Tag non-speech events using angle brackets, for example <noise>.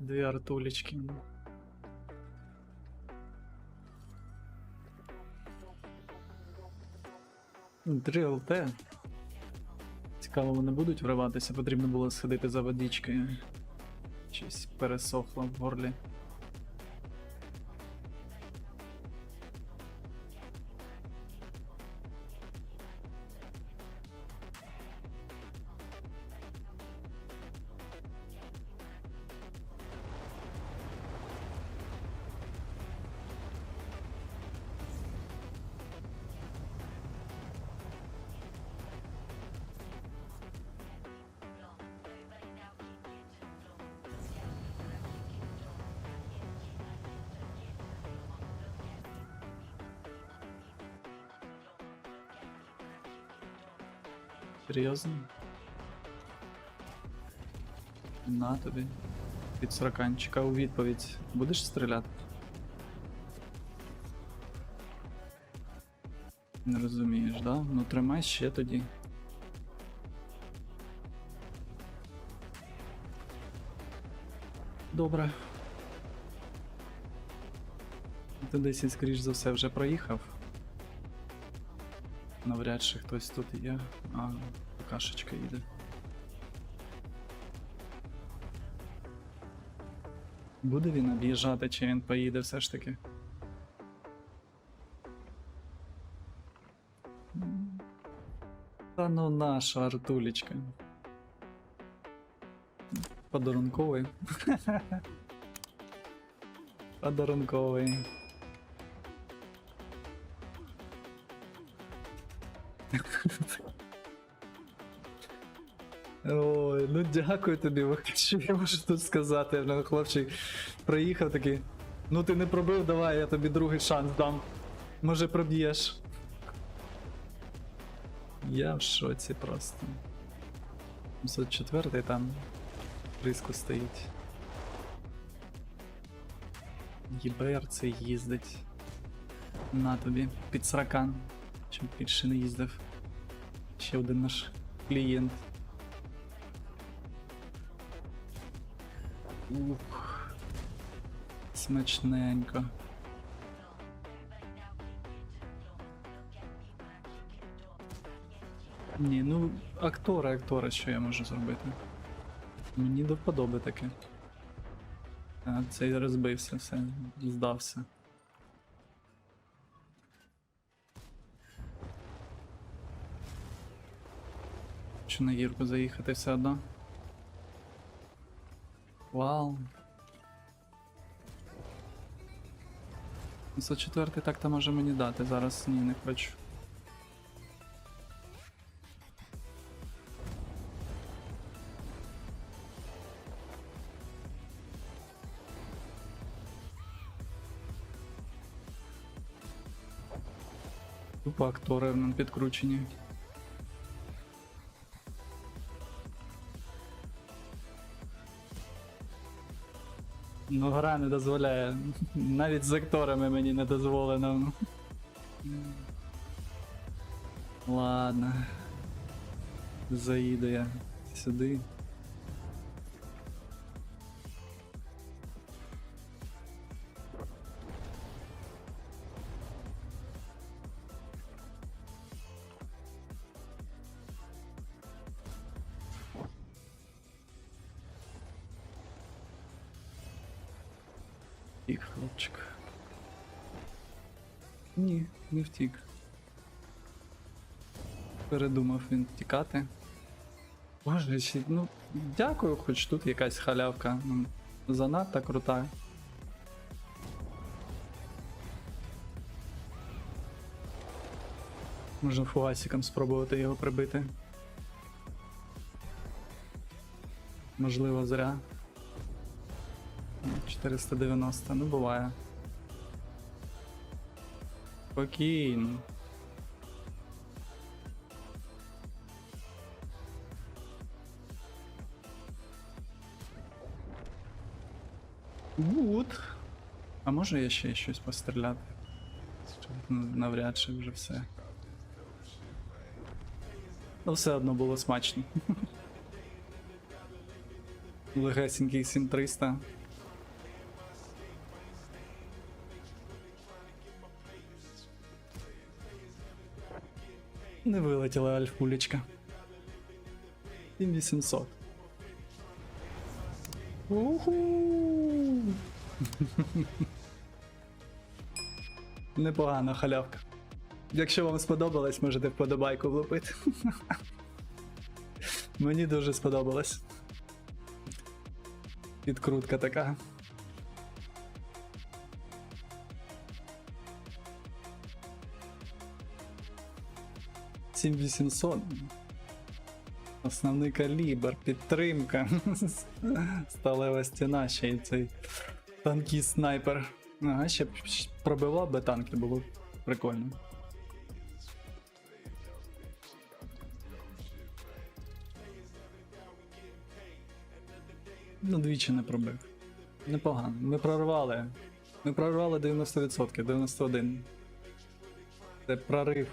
Дві артулечки. Три ЛТ. Цікаво, вони будуть вриватися, потрібно було сходити за водичкою. Щось пересохло в горлі. Серйозно? На тобі. Від сраканчика у відповідь. Будеш стріляти? Не розумієш, да? Ну тримай ще тоді. Добре. Ти десь, скоріш за все, вже проїхав. Навряд чи хтось тут є. А, кашечка їде. Буде він об'їжджати, чи він поїде все ж таки? Та ну наша артулечка. Подарунковий. <laughs> Подарунковий. Ой, ну дякую тобі, що я можу тут сказати. Ну, хлопчик приїхав такий. Ну ти не пробив, давай, я тобі другий шанс дам. Може проб'єш. Я в шоці просто. 704 там близько стоїть. ЄБР це їздить. На тобі, під сракан, щоб більше не їздив. Ще один наш клієнт. Ух. Смачненько. Ні, ну актори, актори, що я можу зробити? Мені до вподоби таке. А, цей розбився, все, здався. Чи на гірку заїхати все одно? Вау. 104 так-то може мені дати, зараз ні, не хочу. Тупо актори нам підкручені. Ну, гра не дозволяє. Навіть з акторами мені не дозволено. Ладно. Заїду я сюди. Втік, хлопчик. Ні, не втік. Передумав він втікати. Боже, ну, дякую, хоч тут якась халявка. Ну, занадто крута. Можна фуасиком спробувати його прибити. Можливо, зря. 490, ну буває. Спокійно. Гуд. А може я ще щось постріляти? Навряд чи вже все. Ну, все одно було смачно. <laughs> Легесенький 7300. Не вилетіла альфулечка. 7800. Уху! <laughs> Непогана халявка. Якщо вам сподобалось, можете вподобайку влупити. <laughs> Мені дуже сподобалось. Підкрутка така. Сім 800. Основний калібр, підтримка. <laughs> Сталева стіна, ще й цей танкий снайпер. Ага, ще пробивав би танки, було прикольно. Ну, двічі не пробив. Непогано. Ми прорвали. Ми прорвали 90%, 91. Це прорив.